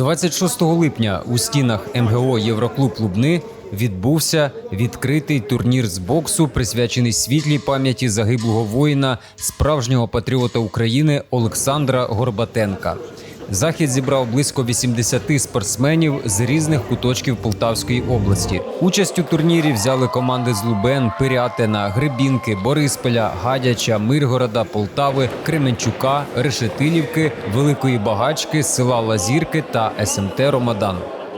26 липня у стінах МГО Євроклуб Лубни відбувся відкритий турнір з боксу, присвячений світлій пам'яті загиблого воїна, справжнього патріота України Олександра Горбатенка. Захід зібрав близько 80 спортсменів з різних куточків Полтавської області. Участь у турнірі взяли команди з Лубен, Пирятина, Гребінки, Борисполя, Гадяча, Миргорода, Полтави, Кременчука, Решетилівки, Великої Багачки, села Лазірки та СМТ Ромадан.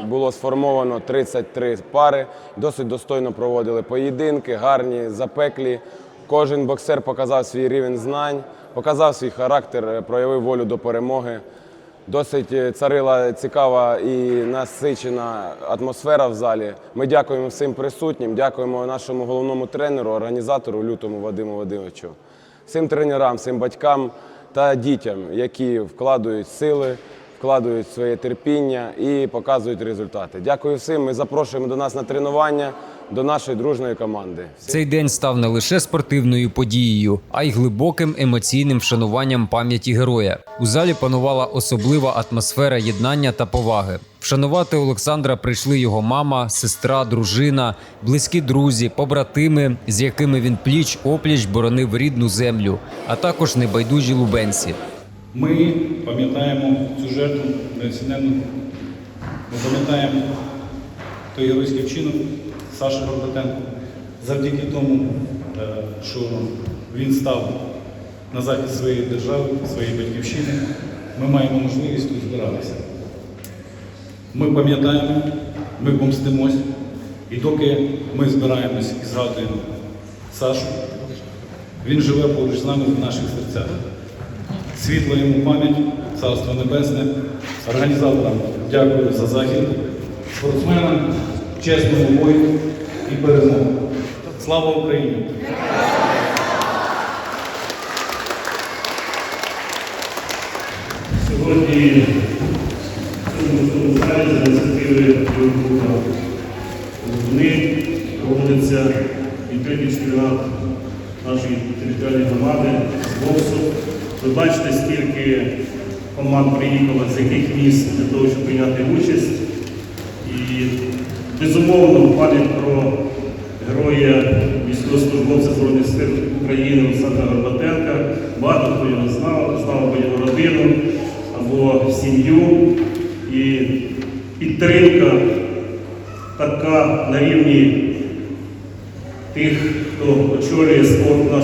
Було сформовано 33 пари, досить достойно проводили поєдинки, гарні, запеклі. Кожен боксер показав свій рівень знань, показав свій характер, е, проявив волю до перемоги. Досить е, царила цікава і насичена атмосфера в залі. Ми дякуємо всім присутнім, дякуємо нашому головному тренеру, організатору лютому Вадиму Вадимовичу, всім тренерам, всім батькам та дітям, які вкладають сили, вкладають своє терпіння і показують результати. Дякую всім. Ми запрошуємо до нас на тренування, до нашої дружної команди. Цей день став не лише спортивною подією, а й глибоким емоційним вшануванням пам'яті героя. У залі панувала особлива атмосфера єднання та поваги. Вшанувати Олександра прийшли його мама, сестра, дружина, близькі друзі, побратими, з якими він пліч опліч боронив рідну землю, а також небайдужі лубенці. Ми пам'ятаємо цю жертву. Ми пам'ятаємо той геройський вчинок Саші Горбатенко. Завдяки тому, е, що він став на захист своєї держави, своєї батьківщини, ми маємо можливість тут збиратися. Ми пам'ятаємо, ми помстимось, і доки ми збираємось і згадуємо Сашу, він живе поруч з нами в наших серцях. Світла йому пам'ять, царство небесне. Організаторам дякую за захід, спортсменам, чесному бою і перемогу. Слава Україні! Сьогодні за ініціативи Лубни проводиться відкритий чемпіонат нашої територіальної громади з боксу. Ви бачите, скільки команд приїхало, з яких міст для того, щоб прийняти участь. І безумовно пам'ять про героя військовослужбовця Збройних сил України Олександра Горбатенка. Багато хто його знав, знав або його родину, або сім'ю. І підтримка така на рівні тих, хто очолює спорт в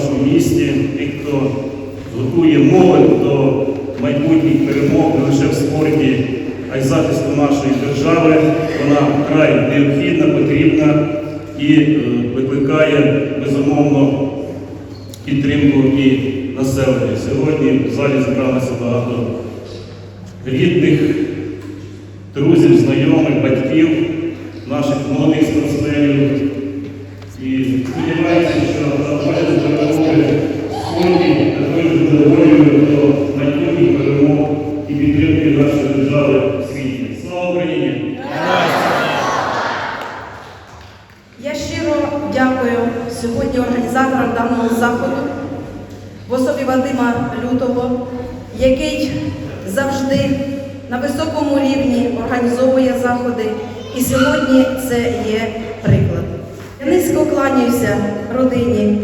захисту нашої держави. Вона вкрай необхідна, потрібна і е, викликає безумовно підтримку і населення. Сьогодні в залі зібралося багато рідних, друзів, знайомих, батьків, наших молодих спортсменів. Сьогодні організаторам даного заходу в особі Вадима Лютого, який завжди на високому рівні організовує заходи. І сьогодні це є приклад. Я низько кланяюся родині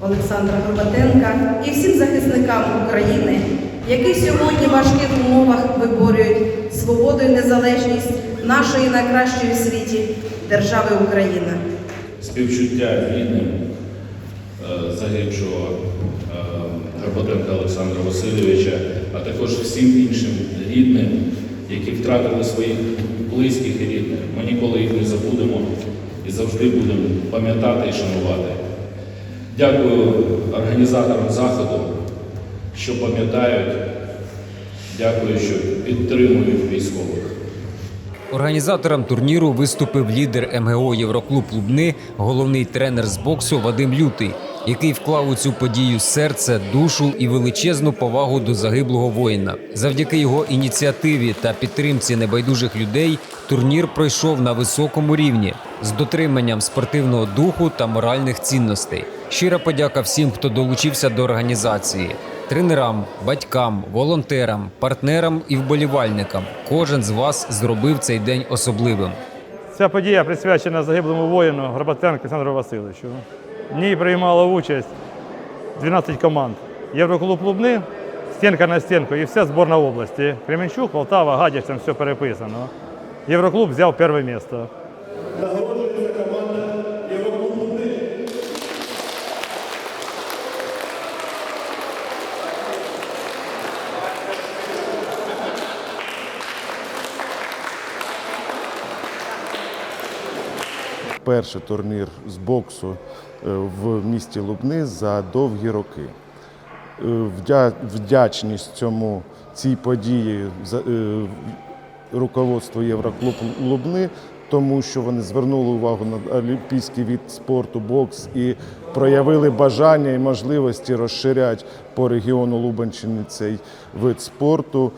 Олександра Горбатенка і всім захисникам України, які сьогодні в важких умовах виборюють свободу і незалежність нашої найкращої в світі держави Україна. Співчуття рідним е, загибшого е, Олександра Васильовича, а також всім іншим рідним, які втратили своїх близьких і рідних. Ми ніколи їх не забудемо і завжди будемо пам'ятати і шанувати. Дякую організаторам заходу, що пам'ятають. Дякую, що підтримують військових. Організатором турніру виступив лідер МГО Євроклуб Лубни, головний тренер з боксу Вадим Лютий, який вклав у цю подію серце, душу і величезну повагу до загиблого воїна. Завдяки його ініціативі та підтримці небайдужих людей турнір пройшов на високому рівні з дотриманням спортивного духу та моральних цінностей. Щира подяка всім, хто долучився до організації. Тренерам, батькам, волонтерам, партнерам і вболівальникам. Кожен з вас зробив цей день особливим. Ця подія присвячена загиблому воїну Горбатенку Олександру Васильовичу. В ній приймало участь 12 команд. Євроклуб Лубни, стінка на стінку і вся зборна області. Кременчук, Полтава, Гадяч, там все переписано. Євроклуб взяв перше місце. Перший турнір з боксу е, в місті Лубни за довгі роки. Е, Вдячність цьому цій події е, руководству Євроклуб Лубни, тому що вони звернули увагу на олімпійський від спорту бокс і проявили бажання і можливості розширяти по регіону Лубенщини цей вид спорту.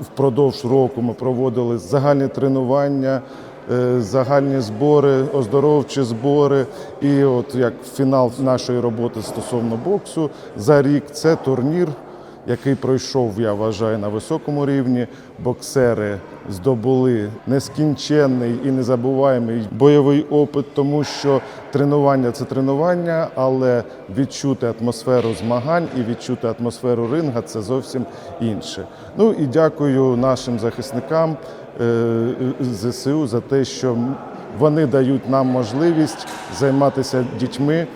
Впродовж року ми проводили загальні тренування, загальні збори, оздоровчі збори. І от як фінал нашої роботи стосовно боксу за рік це турнір, який пройшов, я вважаю, на високому рівні. Боксери здобули нескінченний і незабуваємий бойовий опит, тому що тренування це тренування, але відчути атмосферу змагань і відчути атмосферу ринга це зовсім інше. Ну і дякую нашим захисникам е, ЗСУ за те, що вони дають нам можливість займатися дітьми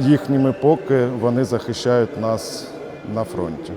їхніми, поки вони захищають нас на фронті.